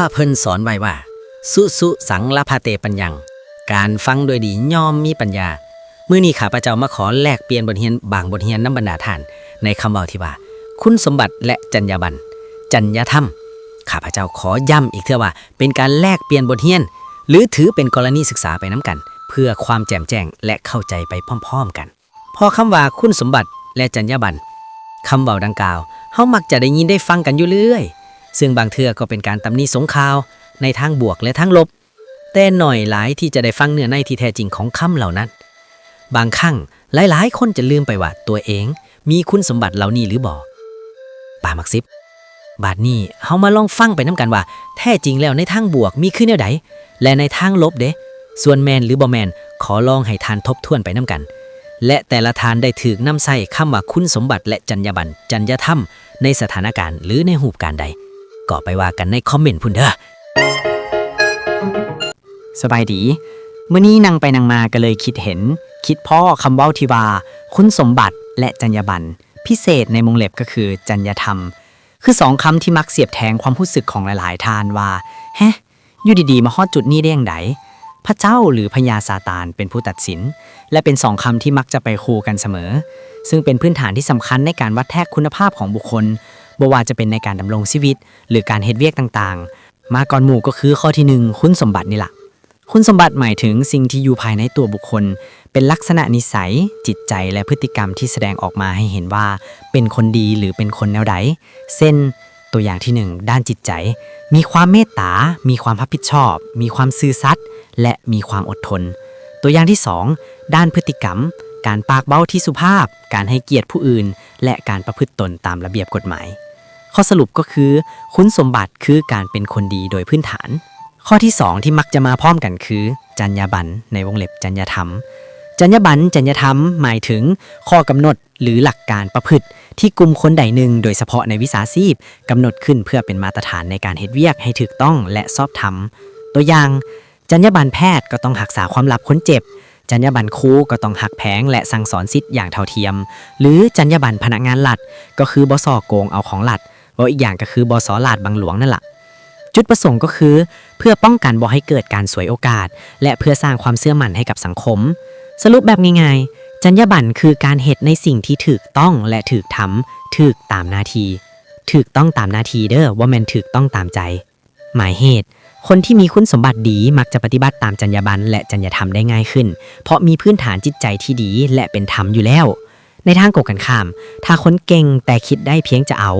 ระเพิ่นสอนไว้ว่า สุสุสังละพาเตปัญญัง การฟังโดยดีย่อมมีปัญญา มื้อนี้ข้าพเจ้ามาขอแลกเปลี่ยนบทเรียนบางบทเรียนน้ำบรรดาท่าน ในคำเว้าที่ว่า คุณสมบัติและจรรยาบรรณจรรยธรรมข้าพเจ้าขอย้ำอีกเท่าว่า เป็นการแลกเปลี่ยนบทเรียน หรือถือเป็นกรณีศึกษาไปน้ำกัน เพื่อความแจ่มแจ้งและเข้าใจไปพร้อม ๆ กัน พอคำว่าคุณสมบัติและจรรยาบรรณคำเว้าดังกล่าวเฮามักจะได้ยินได้ฟังกันอยู่เรื่อย ซึ่งบางเทื่อก็เป็นการตำหนิสงข่าวในทางบวกและทางลบ แต่หน่อยหลายที่จะได้ฟังเนื้อในที่แท้จริงของคำเหล่านั้น บางครั้งหลายๆ คนจะลืมไปว่าตัวเอง มีคุณสมบัติเหล่านี้หรือบ่ป่ามักซิบบาดนี้เฮามาลองฟังไปน้ำกันว่า แท้จริงแล้วในทางบวกมีขึ้นแนวใดและในทางลบเด้ส่วนแมนหรือบ่แมนขอลองให้ทานทบทวนไปน้ำกัน และแต่ละทานได้ถือนำใส่คำว่าคุณสมบัติและจรรยาบรรณจรรยธรรม ในสถานการณ์หรือในหูปการใด ก็ไปว่ากันในคอมเมนต์พุ่นเด้อสบายดีเมื่อนี้นางไปนางมาก็เลยคิดเห็น คิดพ่อคำว้าที่ว่าคุณสมบัติและจรรยาบรรณพิเศษในมงเล็บก็คือจรรยธรรม คือสองคำที่มักเสียบแทงความรู้สึกของหลาย ๆ ทานว่าแฮะอยู่ดี ๆ มาฮอดจุดนี้ได้ยังไงพระเจ้าหรือพญาซาตานเป็นผู้ตัดสิน และเป็นสองคำที่มักจะไปคู่กันเสมอ ซึ่งเป็นพื้นฐานที่สำคัญในการวัดแทกคุณภาพของบุคคล บ่ว่าจะเป็นในการดำรงชีวิต หรือการเฮ็ดเวียกต่างๆ มาก่อนหมู่ก็คือข้อที่หนึ่งคุณสมบัตินี่แหละคุณสมบัติหมายถึงสิ่งที่อยู่ภายในตัวบุคคล เป็นลักษณะนิสัย จิตใจและพฤติกรรมที่แสดงออกมาให้เห็นว่า เป็นคนดีหรือเป็นคนแนวใดเส้นตัวอย่างที่หนึ่งด้านจิตใจ มีความเมตตา มีความรับผิดชอบ มีความซื่อสัตย์และมีความอดทน ตัวอย่างที่สองด้านพฤติกรรม การปากเบ้าที่สุภาพ การให้เกียรติผู้อื่น และการประพฤติตนตามระเบียบกฎหมาย ข้อสรุปก็คือ คุณสมบัติคือการเป็นคนดีโดยพื้นฐาน ข้อที่ 2 ที่มักจะมาพร้อมกันคือ จรรยาบรรณในวงเล็บจรรยธรรม จรรยาบรรณจรรยธรรม หมายถึง ข้อกำหนดหรือหลักการประพฤติ ที่กลุ่มคนใดหนึ่งโดยเฉพาะในวิสาชีพกำหนดขึ้นเพื่อเป็นมาตรฐานในการเฮ็ดเวียกให้ถูกต้องและชอบธรรม ตัวอย่าง จรรยาบรรณแพทย์ก็ต้องรักษาความลับคนเจ็บจรรยาบรรณครูก็ต้องหักแพงและสั่งสอนสิทธิ์อย่างเท่าเทียม หรือจรรยาบรรณพนักงานรัฐก็คือบสโกงเอาของรัฐ ว่าอีกอย่างก็คือบอสลาดบังหลวงนั่นแหละจุดประสงค์ก็คือเพื่อป้องกันบ่ให้เกิดการสวยโอกาส และเพื่อสร้างความเชื่อมั่นให้กับสังคม สรุปแบบง่ายๆ จรรยาบรรณคือการเหตุในสิ่งที่ถูกต้องและถูกทำถูกตามหน้าที่ถูกต้องตามหน้าที่เด้อว่าแมนถูกต้องตามใจ หมายเหตุ คนที่มีคุณสมบัติดีมักจะปฏิบัติตามจรรยาบรรณและจรรยธรรมได้ง่ายขึ้น เพราะมีพื้นฐานจิตใจที่ดีและเป็นธรรมอยู่แล้ว ในทางกกันข้าม ถ้าคนเก่งแต่คิดได้เพียงจะเอา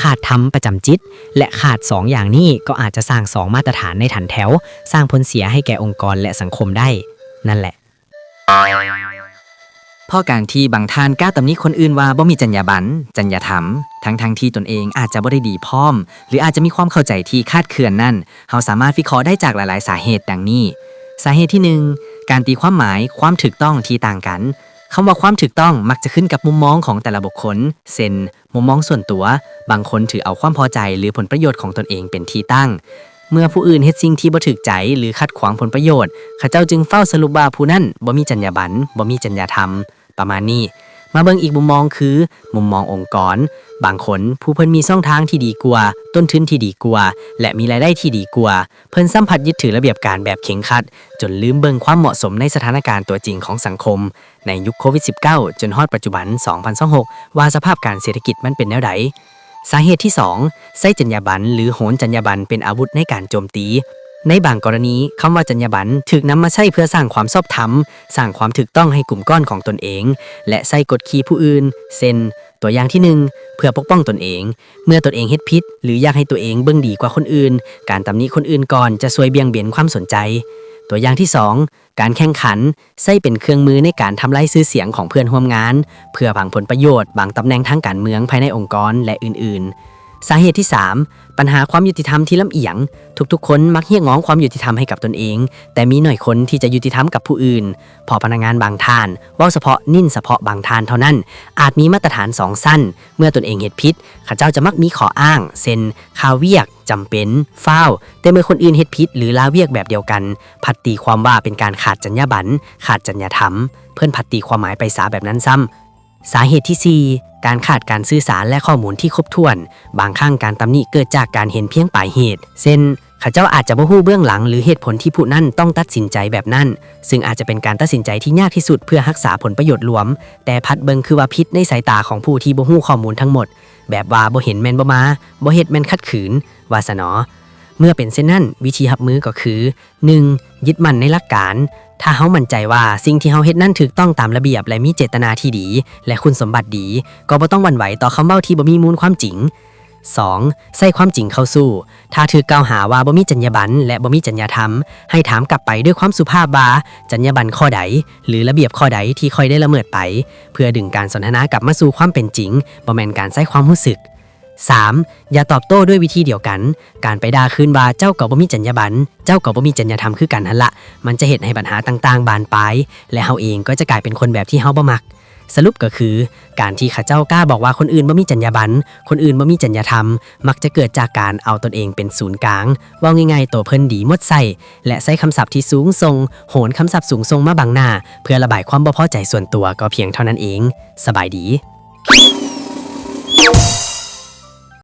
ขาดทำประจำจิต และขาดสองอย่างนี้ก็อาจจะสร้างสองมาตรฐานในฐานแถว สร้างผลเสียให้แก่องค์กรและสังคมได้ นั่นแหละพราะการที่บางท่านกล้าตำหนิคนอื่นว่าบ่มีจรรยาบรรณจรรยธรรม ทั้งทั้งที่ตนเองอาจจะบ่ได้ดีพร้อม หรืออาจจะมีความเข้าใจที่คาดเคลื่อนนั่นเราสามารถวิเคราะห์ได้จากหลาย ๆ สาเหตุดังนี้ สาเหตุที่หนึ่งการตีความหมายความถูกต้องที่ต่างกัน คำว่าความถูกต้องมักจะขึ้นกับมุมมองของแต่ละบุคคลเช่นมุมมองส่วนตัว บางคนถือเอาความพอใจหรือผลประโยชน์ของตนเองเป็นที่ตั้ง เมื่อผู้อื่นเฮ็ดสิ่งที่บ่ถูกใจหรือขัดขวางผลประโยชน์ เข้าเจ้าจึงเฝ้าสรุปว่าผู้นั้นบ่มีจรรยาบรรณบ่มีจรรยาธรรม ประมาณนี้ มาเบิ่งอีกมุมมองคือ มุมมององค์กร บางคนผู้เพิ่นมีช่องทางที่ดีกว่า ต้นทุนที่ดีกว่า และมีรายได้ที่ดีกว่า เพิ่นสัมผัสยึดถือระเบียบการแบบเข็งขัด จนลืมเบิ่งความเหมาะสมในสถานการณ์ตัวจริงของสังคม ในยุคโควิด -19 จนฮอดปัจจุบัน 2026 ว่าสภาพการเศรษฐกิจมันเป็นแนวใดสาเหตุที่ 2 ใช้จรรยาบรรณหรือโหนจรรยาบรรณเป็นอาวุธในการโจมตี ในบางกรณีคำว่าจรรยาบรรณถูกนำมาใช้เพื่อสร้างความชอบธรรม สร้างความถูกต้องให้กลุ่มก้อนของตนเอง และใส่กดขี่ผู้อื่นเช่นตัวอย่างที่หนึ่งเพื่อปกป้องตนเอง เมื่อตนเองเฮ็ดผิดหรืออยากให้ตัวเองเบิ่งดีกว่าคนอื่น การตำหนิคนอื่นก่อนจะช่วยเบี่ยงเบนความสนใจ ตัวอย่างที่ 2 การแข่งขันใช้เป็นเครื่องมือในการทำลายชื่อเสียงของเพื่อนร่วมงาน เพื่อผังผลประโยชน์บางตำแหน่งทางการเมืองภายในองค์กรและอื่นๆ สาเหตุที่ 3 ปัญหาความยุติธรรมที่ลำเอียง ทุกๆ คนมักเรียกง้องความยุติธรรมให้กับตนเอง แต่มีหน่อยคนที่จะยุติธรรมกับผู้อื่น พอพนักงานบางท่านว่าเฉพาะนิ่นเฉพาะบางท่านเท่านั้น อาจมีมาตรฐานสองสั้น เมื่อตนเองเหตุพิษข้าเจ้าจะมักมีขออ้างเซนคาเวียกจำเป็นฟ้า แต่เมื่อคนอื่นเหตุพิษหรือลาเวียกแบบเดียวกัน พัดตีความว่าเป็นการขาดจรรยาบรรณขาดจรรยธรรม เพื่อนพัดตีความหมายไปสาแบบนั้นซ้ำ สาเหตุที่ 4 การขาดการสื่อสารและข้อมูลที่ครบถ้วน บางครั้งการตำหนิเกิดจากการเห็นเพียงปลายเหตุ เช่นข้าเจ้าอาจจะบ่ฮู้เบื้องหลังหรือเหตุผลที่ผู้นั้นต้องตัดสินใจแบบนั้น ซึ่งอาจจะเป็นการตัดสินใจที่ยากที่สุดเพื่อรักษาผลประโยชน์รวม แต่พัดเบิงคือว่าพิษในสายตาของผู้ที่บ่ฮู้ข้อมูลทั้งหมด แบบว่าบ่เห็นแม่นบ่มาบ่เฮ็ดแม่นขัดขืนว่าสนอ เมื่อเป็นเช่นนั้นวิธีรับมือก็คือ 1. ยึดมั่นในหลักการ ถ้าเฮามั่นใจว่าสิ่งที่เฮาเฮ็ดนั้นถูกต้องตามระเบียบและมีเจตนาที่ดี และคุณสมบัติดี ก็บ่ต้องหวั่นไหวต่อคำเว้าที่บ่มีมูลความจริง 2. ใส่ความจริงเข้าสู้ ถ้าถูกกล่าวหาว่าบ่มีจรรยาบรรณและบ่มีจรรยธรรม ให้ถามกลับไปด้วยความสุภาพว่าจรรยาบรรณข้อใด หรือระเบียบข้อใดที่ค่อยได้ละเมิดไป เพื่อดึงการสนทนากลับมาสู่ความเป็นจริงบ่แม่นการใส่ความรู้สึก 3. อย่าตอบโต้ด้วยวิธีเดียวกัน การไปด่าคืนว่าเจ้าก็บ่มีจรรยาบรรณเจ้าก็บ่มีจรรยธรรมคือกันหั่นละ มันจะเห็นให้ปัญหาต่างๆ บานปลาย และเฮาเองก็จะกลายเป็นคนแบบที่เฮาบ่มัก สรุปก็คือ การที่ข้าเจ้ากล้าบอกว่าคนอื่นบ่มีจรรยาบรรณคนอื่นบ่มีจรรยธรรม มักจะเกิดจากการเอาตนเองเป็นศูนย์กลางว่าง่ายๆตัวเพิ่นดีมดใส่และใช้คำศัพท์ที่สูงทรงโหนคำศัพท์สูงทรงมาบังหน้า เพื่อระบายความบ่พอใจส่วนตัวก็เพียงเท่านั้นเอง สบายดี